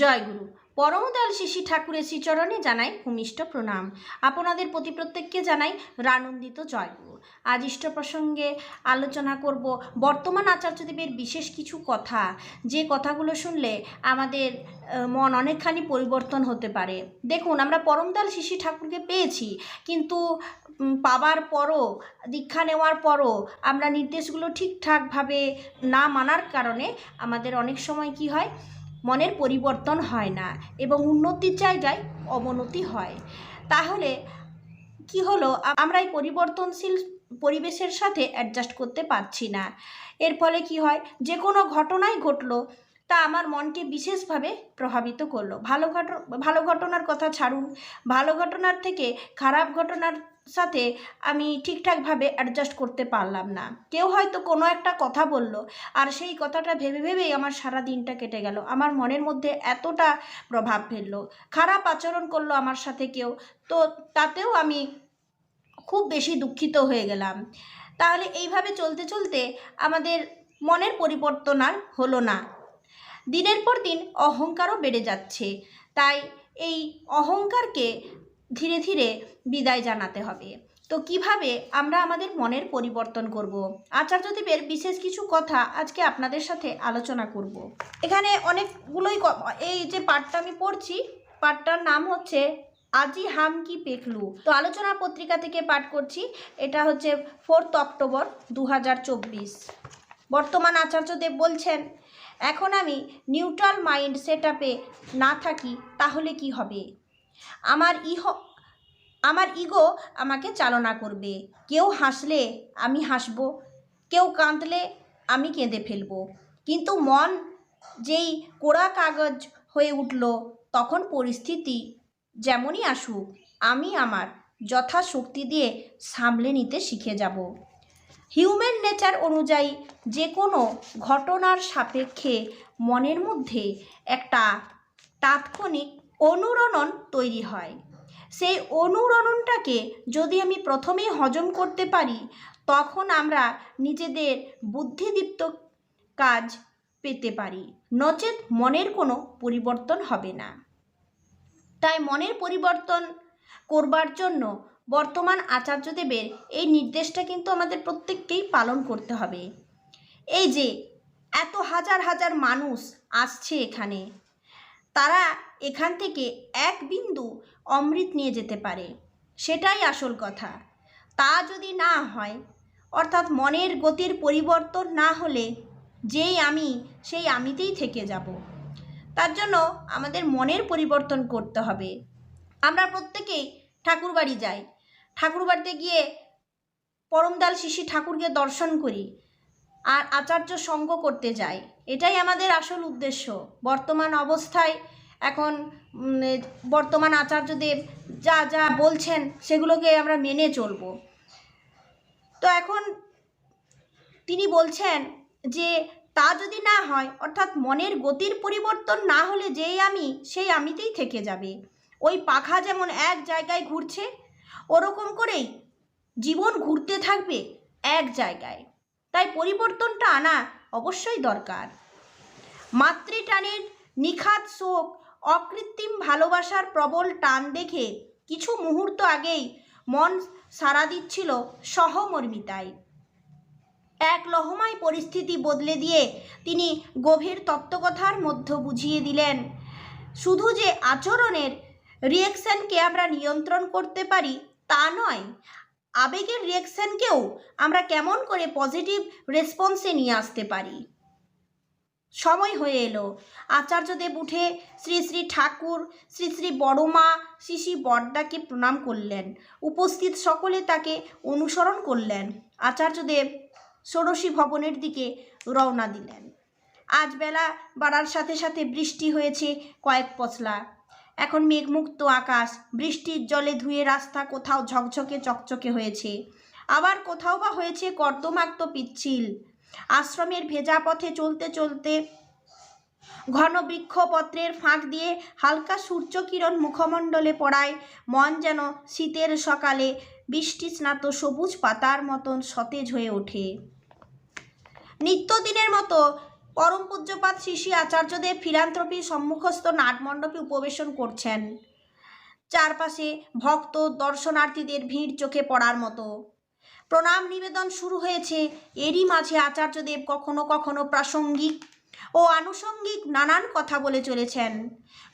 জয়গুরু পরমদয়াল শিশি ঠাকুরের শ্রীচরণে জানাই ভূমিষ্ঠ প্রণাম। আপনাদের প্রতি প্রত্যেককে জানাই রানন্দিত জয়গুরু আজ ইষ্ট প্রসঙ্গে আলোচনা করব বর্তমান আচার্যদেবের বিশেষ কিছু কথা। যে কথাগুলো শুনলে আমাদের মন অনেকখানি পরিবর্তন হতে পারে। দেখুন, আমরা পরমদয়াল শিশি ঠাকুরকে পেয়েছি, কিন্তু পাবার পরও, দীক্ষা নেওয়ার পরও আমরা নির্দেশগুলো ঠিকঠাকভাবে না মানার কারণে আমাদের অনেক সময় কি হয় মনের পরিবর্তন হয় না এবং উন্নতির জায়গায় অবনতি হয়। তাহলে কি হলো? আমরা এই পরিবর্তনশীল পরিবেশের সাথে অ্যাডজাস্ট করতে পারছি না। এর ফলে কি হয়? যে কোনো ঘটনাই ঘটলো। তা আমার মনকে বিশেষভাবে প্রভাবিত করল। ভালো ঘট, ভালো ঘটনার কথা ছাড়ুন। ভালো ঘটনার থেকে খারাপ ঘটনার সাথে আমি ঠিকঠাকভাবে অ্যাডজাস্ট করতে পারলাম না। কেউ হয়তো কোনো একটা কথা বলল, আর সেই কথাটা ভেবে ভেবেই আমার সারা দিনটা কেটে গেল। আমার মনের মধ্যে এতটা প্রভাব ফেলল। খারাপ আচরণ করল আমার সাথে কেউ। তো তাতেও আমি খুব বেশি দুঃখিত হয়ে গেলাম। তাহলে এইভাবে চলতে চলতে আমাদের মনের পরিবর্তন আর হলো না। দিনের পর দিন অহংকারও বেড়ে যাচ্ছে। তাই এই অহংকারকে ধীরে ধীরে বিদায় জানাতে হবে। তো কীভাবে আমরা আমাদের মনের পরিবর্তন করব? আচার্যদেবের বিশেষ কিছু কথা আজকে আপনাদের সাথে আলোচনা করব। এখানে অনেকগুলোই এই যে পাঠটা আমি পড়ছি, পাঠটার নাম হচ্ছে আজি হাম কি পেকলু তো আলোচনা পত্রিকা থেকে পাঠ করছি, এটা হচ্ছে ফোর্থ অক্টোবর দু হাজার চব্বিশ। বর্তমান আচার্যদেব বলছেন এখন আমি নিউট্রাল মাইন্ড সেট না থাকি, তাহলে কি হবে? আমার ইহ, আমার ইগো আমাকে চালনা করবে। কেউ হাসলে আমি হাসব, কেউ কাঁদলে আমি কেঁদে ফেলব। কিন্তু মন যেই কোড়া কাগজ হয়ে উঠল, তখন পরিস্থিতি যেমনই আসুক, আমি আমার যথাশক্তি দিয়ে সামলে নিতে শিখে যাব। হিউম্যান নেচার অনুযায়ী যে কোনো ঘটনার সাপেক্ষে মনের মধ্যে একটা তাৎক্ষণিক অনুরণন তৈরি হয়। সেই অনুরণনটাকে যদি আমি প্রথমেই হজম করতে পারি, তখন আমরা নিজেদের বুদ্ধিদীপ্ত কাজ পেতে পারি। নচেত মনের কোনো পরিবর্তন হবে না। তাই মনের পরিবর্তন করবার জন্য বর্তমান আচার্যদেবের এই নির্দেশটা কিন্তু আমাদের প্রত্যেককেই পালন করতে হবে। এই যে, এত হাজার হাজার মানুষ আসছে এখানে, তারা এখান থেকে এক বিন্দু অমৃত নিয়ে যেতে পারে, সেটাই আসল কথা। তা যদি না হয়, অর্থাৎ মনের গতির পরিবর্তন না হলে যেই আমি, সেই আমিতেই থেকে যাব। তার জন্য আমাদের মনের পরিবর্তন করতে হবে। আমরা প্রত্যেকেই ঠাকুরবাড়ি যাই। ঠাকুরবাড়িতে গিয়ে পরমদাল শিশি ঠাকুরকে দর্শন করি আর আচার্য সঙ্গ করতে যাই। এটাই আমাদের আসল উদ্দেশ্য। বর্তমান অবস্থায় এখন বর্তমান আচার্যদেব যা যা বলছেন সেগুলোকে আমরা মেনে চলবো। তো এখন তিনি বলছেন যে, তা যদি না হয়, অর্থাৎ মনের গতির পরিবর্তন না হলে যেই আমি, সেই আমিতেই থেকে যাবে। ওই পাখা যেমন এক জায়গায় ঘুরছে, ওরকম করেই জীবন ঘুরতে থাকবে এক জায়গায়। তাই পরিবর্তনটা আনা অবশ্যই দরকার। মাতৃটানের নিখাত শোক, অকৃত্রিম ভালোবাসার প্রবল টান দেখে কিছু মুহূর্ত আগেই মন সাড়া দিচ্ছিল সহমর্মিতায়। এক লহমায় পরিস্থিতি বদলে দিয়ে তিনি গভীর তত্ত্বকথার মধ্য বুঝিয়ে দিলেন, শুধু যে আচরণের রিয়েকশনকে আমরা নিয়ন্ত্রণ করতে পারি, তা নয়। আবেগের রিয়েকশনকেও আমরা কেমন করে পজিটিভ রেসপন্সে নিয়ে আসতে পারি? সময় হয়ে এলো। আচার্যদেব উঠে শ্রী শ্রী ঠাকুর, শ্রী শ্রী বড়মা, শ্রী শ্রী বড়দাকে প্রণাম করলেন। উপস্থিত সকলে তাকে অনুসরণ করলেন। আচার্যদেব ষোড়শী ভবনের দিকে রওনা দিলেন। আজ বেলা বাড়ার সাথে সাথে বৃষ্টি হয়েছে কয়েক পশলা এখন মেঘমুক্ত আকাশ, বৃষ্টির জলে ধুয়ে রাস্তা কোথাও ঝকঝকে চকচকে হয়েছে। আবার কোথাও বা হয়েছে কর্দমাক্ত পিচ্ছিল। আশ্রমের ভেজা পথে চলতে চলতে ঘন বৃক্ষপত্রের ফাঁক দিয়ে হালকা সূর্যকিরণ মুখমণ্ডলে পড়ায়, মন যেন শীতের সকালে বৃষ্টি স্নাত সবুজ পাতার মতন সতেজ হয়ে ওঠে। নিত্যদিনের মতো পরম পূজ্যপাত শ্রী আচার্যদেব ফিলান্থ্রপি সম্মুখস্থ নাটমণ্ডপে উপবেশন করছেন। চারপাশে ভক্ত দর্শনার্থীদের ভিড় চোখে পড়ার মতো। প্রণাম নিবেদন শুরু হয়েছে। এরই মাঝে আচার্যদেব কখনো কখনো প্রাসঙ্গিক ও আনুষঙ্গিক নানান কথা বলে চলেছেন।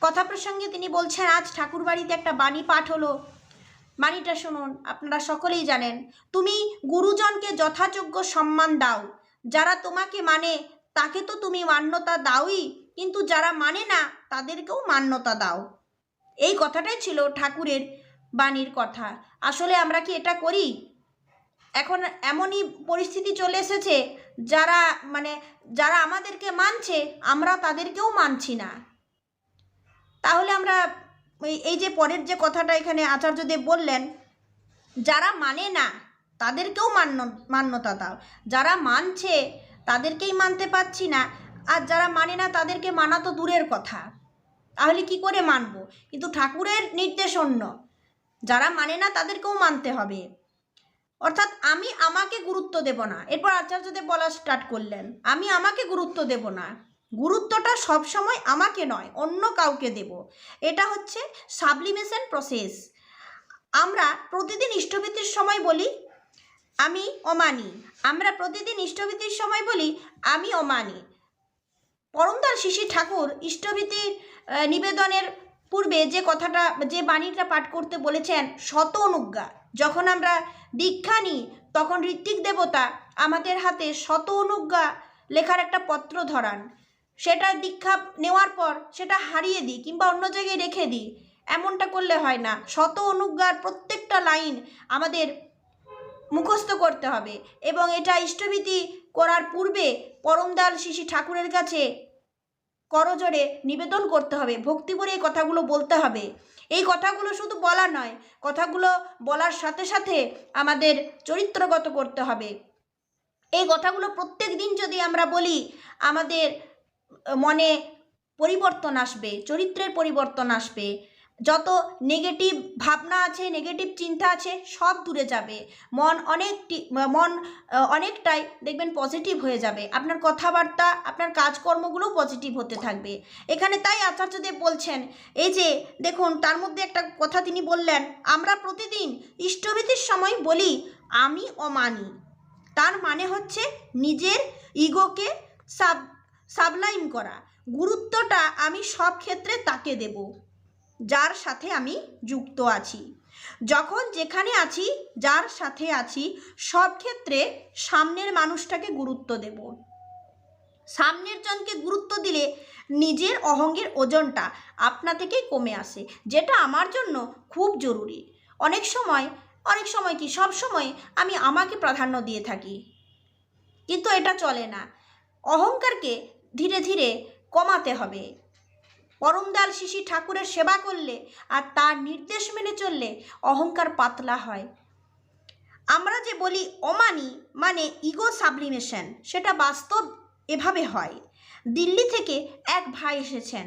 কথা প্রসঙ্গে তিনি বলছেন, আজ ঠাকুরবাড়িতে একটা বাণী পাঠ হলো। বাণীটা শুনুন, আপনারা সকলেই জানেন। তুমি গুরুজনকে যথাযোগ্য সম্মান দাও। যারা তোমাকে মানে তাকে তো তুমি মান্যতা দাওই, কিন্তু যারা মানে না, তাদেরকেও মান্যতা দাও। এই কথাটাই ছিল ঠাকুরের বাণীর কথা। আসলে আমরা কি এটা করি? এখন এমনই পরিস্থিতি চলে এসেছে, যারা মানে যারা আমাদেরকে মানছে, আমরা তাদেরকেও মানছি না। তাহলে আমরা এই- যে পরের যে কথাটা এখানে আচার্যদেব বললেন, যারা মানে না, তাদেরকেও মান্য, মান্যতা দাও। যারা মানছে তাদেরকেই মানতে পারছি না। আর যারা মানে না, তাদেরকে মানা তো দূরের কথা। তাহলে কি করে মানব? কিন্তু ঠাকুরের নির্দেশ অন্য। যারা মানে না, তাদেরকেও মানতে হবে। অর্থাৎ আমি আমাকে গুরুত্ব দেব না। এরপর আচার্যদেব বলা স্টার্ট করলেন, আমি আমাকে গুরুত্ব দেব না। গুরুত্বটা সবসময় আমাকে নয়, অন্য কাউকে দেব। এটা হচ্ছে সাবলিমেশন প্রসেস আমরা প্রতিদিন ইষ্টভীতির সময় বলি আমি অমানি। আমরা প্রতিদিন ইষ্টভীতির সময় বলি, আমি অমানি। পরমদার শিশি ঠাকুর ইষ্টভীতির নিবেদনের পূর্বে যে কথাটা, যে বাণীটা পাঠ করতে বলেছেন, শত অনুজ্ঞা। যখন আমরা দীক্ষা নিই, তখন ঋত্বিক দেবতা আমাদের হাতে শত অনুজ্ঞা লেখার একটা পত্র ধরান। সেটা দীক্ষা নেওয়ার পর সেটা হারিয়ে দিই কিংবা অন্য জায়গায় রেখে দিই। এমনটা করলে হয় না। শত অনুজ্ঞার প্রত্যেকটা লাইন আমাদের মুখস্থ করতে হবে এবং এটা ইষ্টভীতি করার পূর্বে পরমদাল শিশি ঠাকুরের কাছে করজোড়ে নিবেদন করতে হবে। ভক্তি ভরে এই কথাগুলো বলতে হবে। এই কথাগুলো শুধু বলা নয়, কথাগুলো বলার সাথে সাথে আমাদের চরিত্রগত করতে হবে। এই কথাগুলো প্রত্যেক দিন যদি আমরা বলি, আমাদের মনে পরিবর্তন আসবে, চরিত্রের পরিবর্তন আসবে। যত নেগেটিভ ভাবনা আছে নেগেটিভ চিন্তা আছে, সব দূরে যাবে। মন অনেকটি, মন অনেকটাই দেখবেন পজিটিভ হয়ে যাবে। আপনার কথাবার্তা, আপনার কাজকর্মগুলোও পজিটিভ হতে থাকবে। এখানে তাই আচার্যদেব বলছেন, এই যে দেখুন, তার মধ্যে একটা কথা তিনি বললেন, আমরা প্রতিদিন ইষ্টভীতির সময় বলি, আমি অমানি। তার মানে হচ্ছে নিজের ইগোকে সাব সাবলাইম করা। গুরুত্বটা আমি সব ক্ষেত্রে তাকে দেব। যার সাথে আমি যুক্ত আছি। যখন যেখানে আছি, যার সাথে আছি, সব ক্ষেত্রে সামনের মানুষটাকে গুরুত্ব দেব। সামনের জনকে গুরুত্ব দিলে নিজের অহঙ্গের ওজনটা আপনা থেকেই কমে আসে, যেটা আমার জন্য খুব জরুরি। অনেক সময় অনেক সময় কি, সব সময় আমি আমাকে প্রাধান্য দিয়ে থাকি। কিন্তু এটা চলে না। অহংকারকে ধীরে ধীরে কমাতে হবে। পরমদাল শিশি ঠাকুরের সেবা করলে আর তার নির্দেশ মেনে চললে অহংকার পাতলা হয়। আমরা যে বলি অমানি মানে ইগো সাবলিমেশন সেটা বাস্তব এভাবে হয়। দিল্লি থেকে এক ভাই এসেছেন।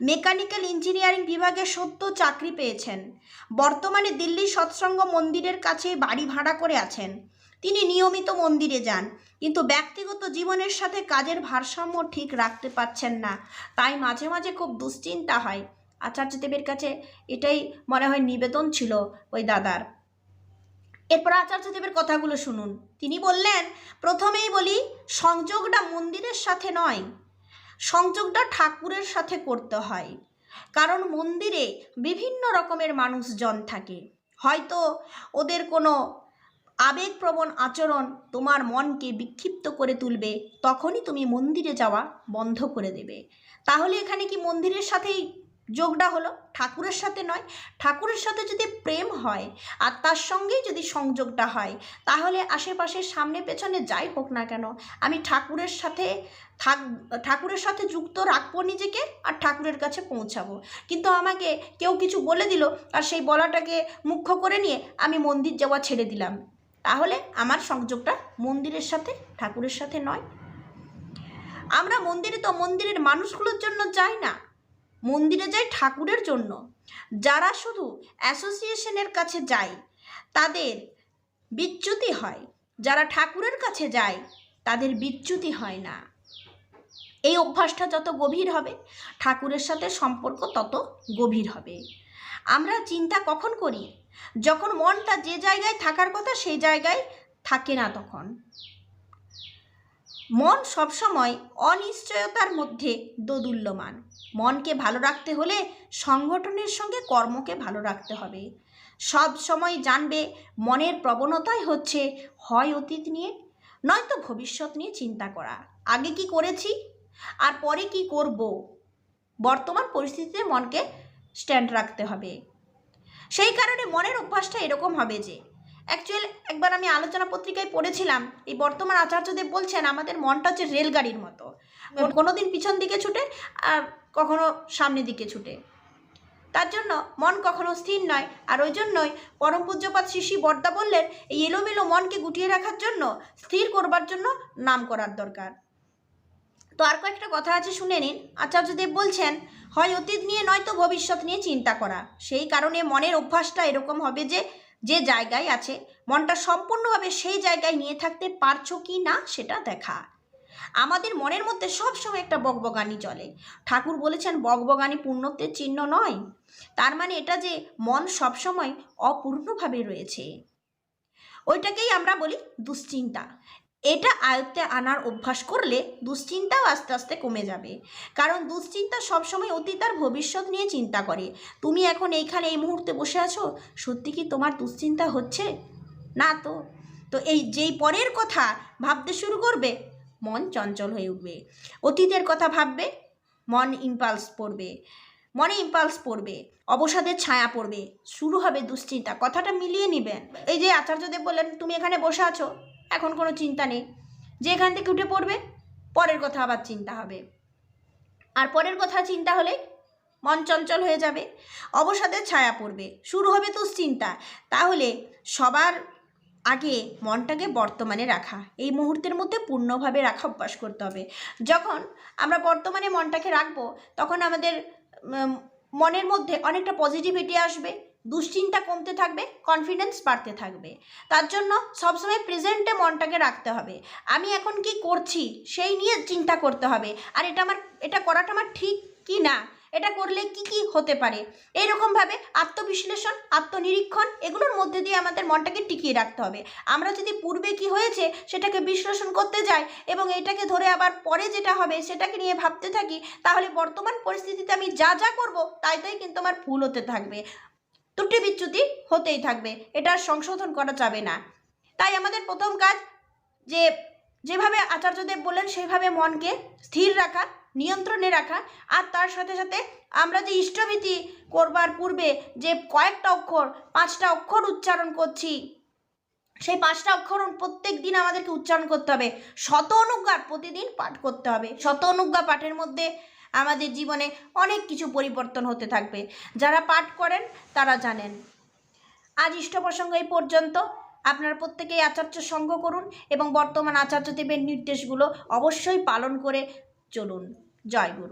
মেকানিক্যাল ইঞ্জিনিয়ারিং বিভাগে সত্য চাকরি পেয়েছেন। বর্তমানে দিল্লি সৎসঙ্গ মন্দিরের কাছে বাড়ি ভাড়া করে আছেন। তিনি নিয়মিত মন্দিরে যান, কিন্তু ব্যক্তিগত জীবনের সাথে কাজের ভারসাম্য ঠিক রাখতে পারছেন না। তাই মাঝে মাঝে খুব দুশ্চিন্তা হয়। আচার্যদেবের কাছে এটাই মনে হয় নিবেদন ছিল ওই দাদার। এরপর আচার্যদেবের কথাগুলো শুনুন। তিনি বললেন, প্রথমেই বলি, সংযোগটা মন্দিরের সাথে নয়, সংযোগটা ঠাকুরের সাথে করতে হয়। কারণ মন্দিরে বিভিন্ন রকমের মানুষজন থাকে। হয়তো ওদের কোনো আবেগপ্রবণ আচরণ তোমার মনকে বিক্ষিপ্ত করে তুলবে, তখনই তুমি মন্দিরে যাওয়া বন্ধ করে দেবে। তাহলে এখানে কি মন্দিরের সাথেই যোগটা হলো? ঠাকুরের সাথে নয়। ঠাকুরের সাথে যদি প্রেম হয় আর তার সঙ্গেই যদি সংযোগটা হয়, তাহলে আশেপাশে সামনে পেছনে যাই হোক না কেন, আমি ঠাকুরের সাথে থাক, ঠাকুরের সাথে যুক্ত রাখব নিজেকে আর ঠাকুরের কাছে পৌঁছাবো। কিন্তু আমাকে কেউ কিছু বলে দিল আর সেই বলাটাকে মুখ্য করে নিয়ে আমি মন্দির যাওয়া ছেড়ে দিলাম। তাহলে আমার সংযোগটা মন্দিরের সাথে, ঠাকুরের সাথে নয়। আমরা মন্দিরে তো মন্দিরের মানুষগুলোর জন্য যাই না। মন্দিরে যাই ঠাকুরের জন্য। যারা শুধু অ্যাসোসিয়েশনের কাছে যায়, তাদের বিচ্যুতি হয়। যারা ঠাকুরের কাছে যায়, তাদের বিচ্যুতি হয় না। এই অভ্যাসটা যত গভীর হবে, ঠাকুরের সাথে সম্পর্ক তত গভীর হবে। আমরা চিন্তা কখন করি? যখন মনটা যে জায়গায় থাকার কথা সেই জায়গায় থাকে না তখন। মন সবসময় অনিশ্চয়তার মধ্যে দোদুল্যমান। মনকে ভালো রাখতে হলে সংগঠনের সঙ্গে কর্মকে ভালো রাখতে হবে। সব সময় জানবে মনের প্রবণতাই হচ্ছে হয় অতীত নিয়ে, নয়তো ভবিষ্যৎ নিয়ে চিন্তা করা। আগে কি করেছি? আর পরে কি করব? বর্তমান পরিস্থিতিতে মনকে স্ট্যান্ড রাখতে হবে। সেই কারণে মনের অভ্যাসটা এরকম হবে যে অ্যাকচুয়াল একবার আমি আলোচনা পত্রিকায় পড়েছিলাম এই বর্তমান আচার্যদেব বলছেন আমাদের মনটা হচ্ছে রেলগাড়ির মতো। কোনো দিন পিছন দিকে ছুটে আর কখনো সামনের দিকে ছুটে। তার জন্য মন কখনো স্থির নয়। আর ওই জন্যই পরম পূজ্যপাত শিশি বর্দা বললেন এই এলোমেলো মনকে গুটিয়ে রাখার জন্য স্থির করবার জন্য নাম করার দরকার। তো আর কয়েকটা কথা আছে শুনে নিন। আচার্যদেব বলছেন হয় অতীত নিয়ে, নয়তো ভবিষ্যৎ নিয়ে চিন্তা করা। সেই কারণে মনের অভ্যাসটা এরকম হবে যে যে জায়গায় আছে, মনটা সম্পূর্ণভাবে সেই জায়গায় নিয়ে থাকতে পারছ কি না সেটা দেখা। আমাদের মনের মধ্যে সবসময় একটা বকবগানি চলে। ঠাকুর বলেছেন বকবগানি পূর্ণত্বের চিহ্ন নয়। তার মানে এটা যে মন সবসময় অপূর্ণভাবে রয়েছে। ওইটাকেই আমরা বলি দুশ্চিন্তা। এটা আয়ত্তে আনার অভ্যাস করলে দুশ্চিন্তাও আস্তে আস্তে কমে যাবে। কারণ দুশ্চিন্তা সবসময় অতীত আর ভবিষ্যৎ নিয়ে চিন্তা করে। তুমি এখন এইখানে এই মুহূর্তে বসে আছো? সত্যি কি তোমার দুশ্চিন্তা হচ্ছে? না তো। তো এই যেই পরের কথা ভাবতে শুরু করবে, মন চঞ্চল হয়ে উঠবে। অতীতের কথা ভাববে, মন ইম্পালস পড়বে। মনে ইম্পালস পড়বে, অবসাদের ছায়া পড়বে। শুরু হবে দুশ্চিন্তা। কথাটা মিলিয়ে নেবেন এই যে আচার্যদেব বললেন, তুমি এখানে বসে আছো? এখন কোনো চিন্তা নেই। যে এখান থেকে উঠে পড়বে, পরের কথা আবার চিন্তা হবে। আর পরের কথা চিন্তা হলে মন চঞ্চল হয়ে যাবে, অবসাদের ছায়া পড়বে, শুরু হবে দুশ্চিন্তা। তাহলে সবার আগে মনটাকে বর্তমানে রাখা, এই মুহূর্তের মধ্যে পূর্ণভাবে রাখা অভ্যাস করতে হবে। যখন আমরা বর্তমানে মনটাকে রাখব, তখন আমাদের মনের মধ্যে অনেকটা পজিটিভিটি আসবে দুশ্চিন্তা কমতে থাকবে কনফিডেন্স বাড়তে থাকবে। তার জন্য সবসময় প্রেজেন্টে মনটাকে রাখতে হবে। আমি এখন কি করছি সেই নিয়ে চিন্তা করতে হবে। আর এটা আমার, এটা করাটা আমার ঠিক কি না? এটা করলে কি কি হতে পারে? এইরকমভাবে আত্মবিশ্লেষণ, আত্মনিরীক্ষণ এগুলোর মধ্যে দিয়ে আমাদের মনটাকে টিকিয়ে রাখতে হবে। আমরা যদি পূর্বে কি হয়েছে সেটাকে বিশ্লেষণ করতে যাই এবং এটাকে ধরে আবার পরে যেটা হবে সেটাকে নিয়ে ভাবতে থাকি, তাহলে বর্তমান পরিস্থিতিতে আমি যা যা করব তাই তাই কিন্তু আমার ভুল হতে থাকবে। ত্রুটি বিচ্যুতি হতেই থাকবে। এটা সংশোধন করা যাবে না। তাই আমাদের প্রথম কাজ যে, যেভাবে আচার্যদেব বললেন সেভাবে মনকে স্থির রাখা, নিয়ন্ত্রণে রাখা, আর তার সাথে সাথে আমরা যে ইষ্টভীতি করবার পূর্বে যে কয়েকটা অক্ষর, পাঁচটা অক্ষর উচ্চারণ করছি, সেই পাঁচটা অক্ষর প্রত্যেক দিন আমাদেরকে উচ্চারণ করতে হবে। শত অনুজ্ঞা প্রতিদিন পাঠ করতে হবে। শত অনুজ্ঞা পাঠের মধ্যে আমাদের জীবনে অনেক কিছু পরিবর্তন হতে থাকবে। যারা পাঠ করেন, তারা জানেন। আজ ইষ্ট প্রসঙ্গ এই পর্যন্ত। আপনারা প্রত্যেকেই আচার্য সঙ্গ করুন এবং বর্তমান আচার্যদেবের নির্দেশগুলো অবশ্যই পালন করে চলুন। জয় গুরু।